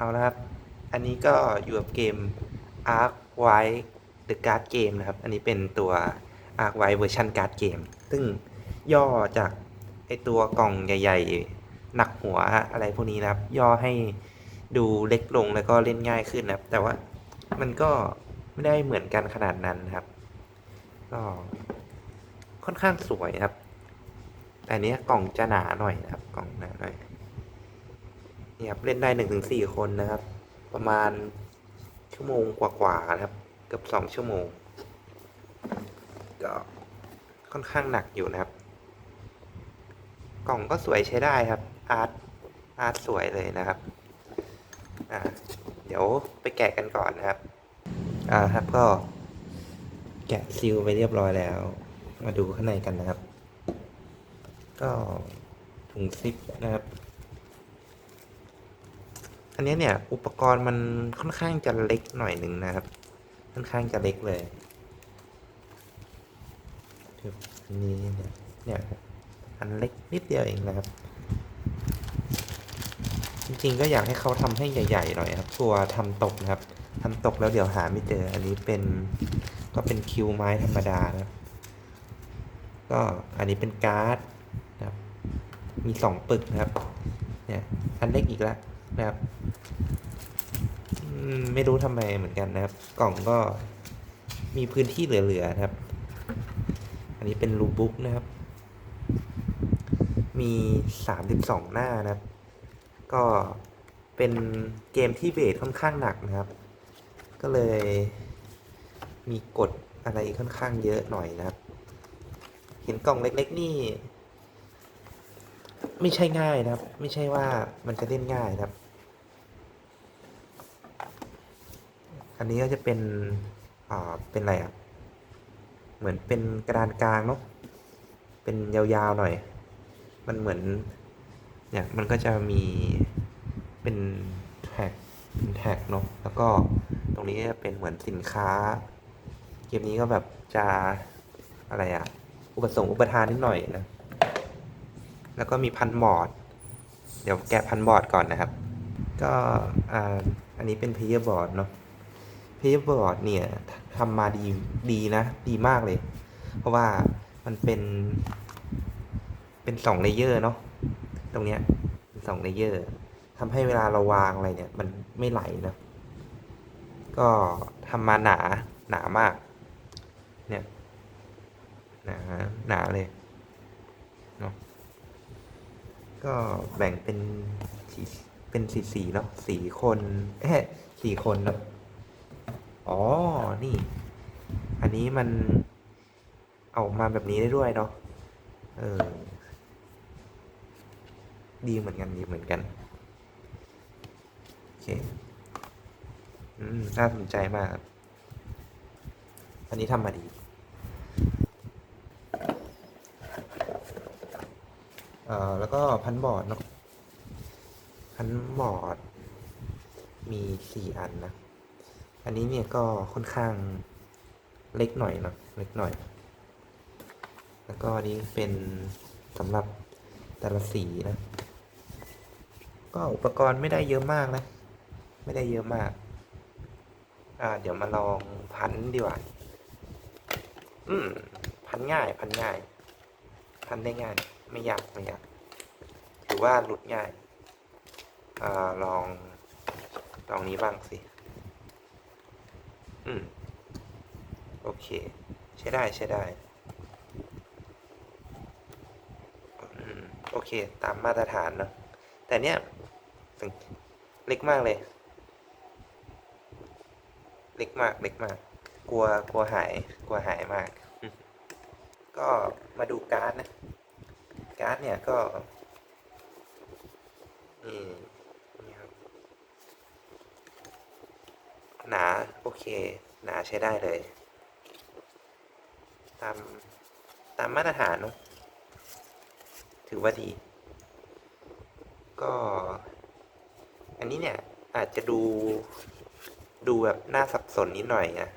เอาละครับ อันนี้ก็อยู่กับเกม Arc White The Card Game นะครับ อันนี้เป็นตัว Arc White เวอร์ชันการ์ดเกม ซึ่งย่อจากไอตัวกล่องใหญ่ ๆ หนักหัวอะไรพวกนี้นะครับ ย่อให้ดูเล็กลงแล้วก็เล่นง่ายขึ้นนะครับ แต่ว่ามันก็ไม่ได้เหมือนกันขนาดนั้นนะครับ ก็ค่อนข้างสวยครับ แต่อันเนี้ยกล่องจะหนาหน่อยนะครับ กล่องหนาหน่อย นี่ครับเล่นได้หนึ่งถึงสี่คนนะครับ ประมาณชั่วโมงกว่าๆนะครับ เกือบสองชั่วโมง ก็ค่อนข้างหนักอยู่นะครับ กล่องก็สวยใช้ได้ครับ อาร์ตอาร์ตสวยเลยนะครับอ่าเดี๋ยวไปแกะกันก่อนนะครับ อ่าครับก็แกะซีลไปเรียบร้อยแล้ว มาดูข้างในกันนะครับ ก็ถุงซิปนะครับ อันนี้เนี่ย อุปกรณ์มันค่อนข้างจะเล็กหน่อยหนึ่งนะครับ ค่อนข้างจะเล็กเลยนนี้เนี่ยเนี่ยอันเล็กนิดเดียวเองนะครับ จริงๆก็อยากให้เขาทำให้ใหญ่ๆหน่อยครับกลัวทำตกนะครับทำตกแล้วเดี๋ยวหาไม่เจอ อันนี้เป็นก็เป็นคิวไม้ธรรมดานะครับก็อันนี้เป็นการ์ดนะครับ มีสองปึกนะครับ เนี่ยอันเล็กอีกแล้วนะครับ ไม่รู้ทำไมเหมือนกันนะครับ กล่องก็มีพื้นที่เหลือๆนะครับ อันนี้เป็นรูบุ๊กนะครับ มีสามสิบสองหน้านะครับ ก็เป็นเกมที่เบสค่อนข้างหนักนะครับ ก็เลยมีกฎอะไรค่อนข้างเยอะหน่อยนะครับ เห็นกล่องเล็ก ๆ นี่ ไม่ใช่ง่ายนะครับ ไม่ใช่ว่ามันจะเล่นง่ายนะครับ อันนี้ก็จะเป็น อ่า เป็นอะไรอะ เหมือนเป็นกระดานกลางเนาะ เป็นยาวๆหน่อย มันเหมือน เนี่ย มันก็จะมี เป็นแท็ก เป็นแท็กเนาะ แล้วก็ตรงนี้จะเป็นเหมือนสินค้า เกมนี้ก็แบบจะอะไรอะ อุปสงค์อุปทานนิดหน่อยนะ แล้วก็มีพันบอร์ด เดี๋ยวแกะพันบอร์ดก่อนนะครับ ก็อ่าอันนี้เป็นเพย์บอร์ดเนาะ เพย์บอร์ดเนี่ยทำมาดีดีนะ ดีมากเลย เพราะว่ามันเป็น เป็นสองเลเยอร์เนาะตรงเนี้ยเป็นสองเลเยอร์ทำให้เวลาเราวางอะไรเนี่ย มันไม่ไหลนะ ก็ทำมาหนาหนามาก เนี่ยหนาหนาเลยเนาะก็แบ่งเป็นสีเป็นสีสีเนาะสีคนเอ๊ะสี่คนเนาะ อ๋อ นี่ อันนี้มันเอามาแบบนี้ได้ด้วยเนาะ เออ ดีเหมือนกัน ดีเหมือนกัน โอเค อืม น่าสนใจมากครับอันนี้ทำมาดี เอ่อ แล้วก็พันบอร์ดเนาะ พันบอร์ด มีสี่อันนะ อันนี้เนี่ยก็ค่อนข้างเล็กหน่อยเนาะเล็กหน่อย แล้วก็อันนี้เป็นสำหรับแต่ละสีนะ ก็อุปกรณ์ไม่ได้เยอะมากนะ ไม่ได้เยอะมาก อ่า เดี๋ยวมาลองพันดีกว่า อืม พันง่าย พันง่าย พันได้ง่าย ไม่ยาก ไม่ยาก ถือว่าหลุดง่าย อ่า ลอง ลองนี้บ้างสิ อืม โอเค ใช้ได้ใช้ได้ โอเค ตามมาตรฐานเนอะแต่เนี้ยเล็กมากเลย เล็กมาก เล็กมาก กลัว กลัวหาย กลัวหายมาก ก็มาดูการ์ดนะ การ์ดเนี่ยก็นี่นี่ครับ หนา โอเค หนาใช้ได้เลย ตาม ตามมาตรฐานเนอะถือว่าดี ก็ อันนี้เนี่ย อาจจะดูดูแบบน่าสับสนนิดหน่อยนะ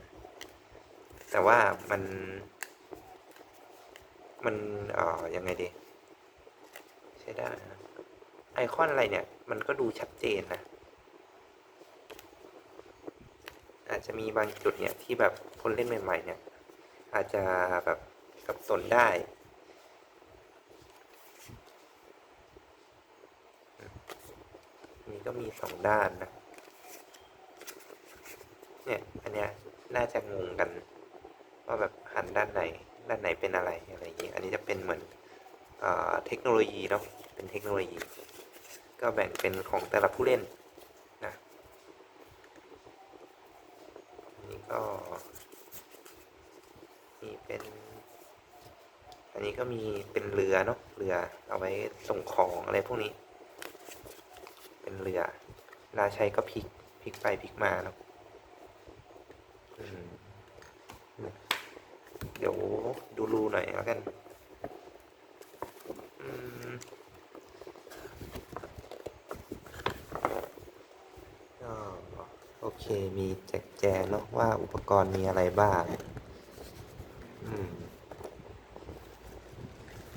แต่ว่ามัน มันเอ่อยังไงดี ใช้ได้นะไอคอนอะไรเนี่ย มันก็ดูชัดเจนนะ จจะมีบางจุดเนี่ยที่แบบคนเล่นใหม่ ๆ เนี่ย อาจจะแบบสับสนได้นี่ก็มีสองด้านนะ เนี่ย อันเนี้ยน่าจะงงกัน ว่าแบบหันด้านไหน ด้านไหนเป็นอะไรอะไรอย่างเงี้ยอันนี้จะเป็นเหมือนเออเทคโนโลยีเนาะเป็นเทคโนโลยี ก็แบ่งเป็นของแต่ละผู้เล่นนะ อันนี้ ก็นี่เป็น อันนี้ก็มีเป็นเรือเนาะเรือเอาไว้ส่งของอะไรพวกนี้ เป็นเรือเวลาใช้ก็พลิกพลิกไปพลิกมาเนาะเดี๋ยวดูรูหน่อยแล้วกัน อืมก็โอ เคมีแจกแจงเนาะว่าอุปกรณ์มีอะไรบ้าง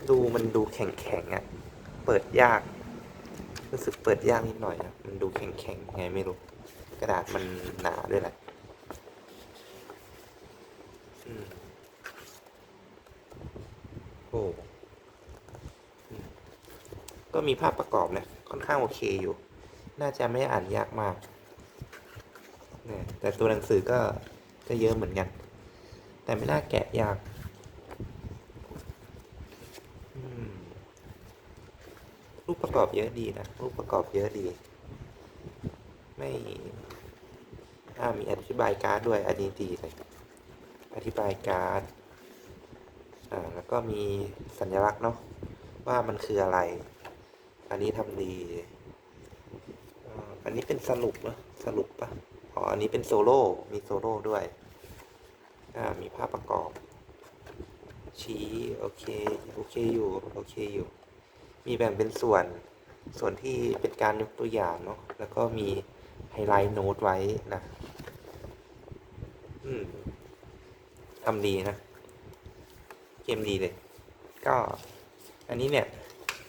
ดูมันดูแข็งแข็งอะ่ะเปิดยาก รู้สึกเปิดยากนิดหน่อยนะมันดูแข็งแข็งไงไม่รู้ กระดาษมันหนาด้วยแหละโอ้ก็มีภาพประกอบนะ ค่อนข้างโอเคอยู่ น่าจะไม่อ่านยากมาก นี่ยแต่ตัวหนังสือก็ก็เยอะเหมือนกัน แต่ไม่น่าแกะยากรูปประกอบเยอะดีนะรูปประกอบเยอะดี ไม่อ่ามีอธิบายการ์ดด้วยอันนี้ดีเลยอธิบายการ์ดอ่าแล้วก็มีสัญลักษณ์เนาะว่ามันคืออะไร อันนี้ทำดีอันนี้เป็นสรุปเนะสรุปปะ อ๋อ อันนี้เป็นโซโล่ มีโซโล่ด้วย อ่า มีภาพประกอบ ชี้ โอเค โอเคอยู่ โอเคอยู่ มีแบ่งเป็นส่วน ส่วนที่เป็นการยกตัวอย่างเนาะ แล้วก็มีไฮไลท์โน้ตไว้นะ อืมทำดีนะ เกมดีเลย ก็ อันนี้เนี่ย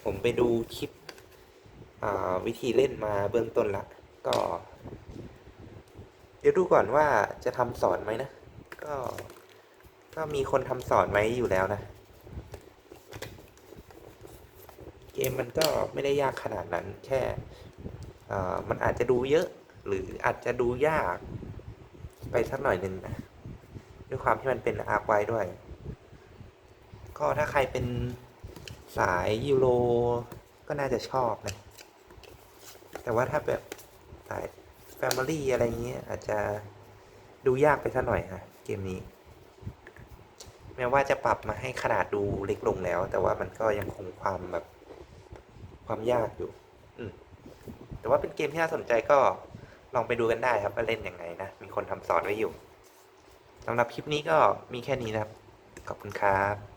ผมไปดูคลิปอ่าวิธีเล่นมาเบื้องต้นละ ก็ ดี๋ยวดูก่อนว่าจะทำสอนไหมนะ ก็ ก็มีคนทำสอนไว้อยู่แล้วนะ เกมมันก็ไม่ได้ยากขนาดนั้นแค่อ่อมันอาจจะดูเยอะ หรืออาจจะดูยาก ไปสักหน่อยหนึ่งนะ ด้วยความที่มันเป็นอาร์ไวด้วย ก็ถ้าใครเป็นสายยูโรก็น่าจะชอบนะ แต่ว่าถ้าแบบสาย แฟมิลี่อะไรเงี้ยอาจจะดูยากไปสักหน่อยนะเกมนี้ แม้ว่าจะปรับมาให้ขนาดดูเล็กลงแล้ว แต่ว่ามันก็ยังคงความแบบความยากอยู่ อืมแต่ว่าเป็นเกมที่น่าสนใจก็ลองไปดูกันได้ครับว่าเล่นยังไงนะ มีคนทำสอนไว้อยู่สำหรับคลิปนี้ก็มีแค่นี้นะครับ ขอบคุณครับ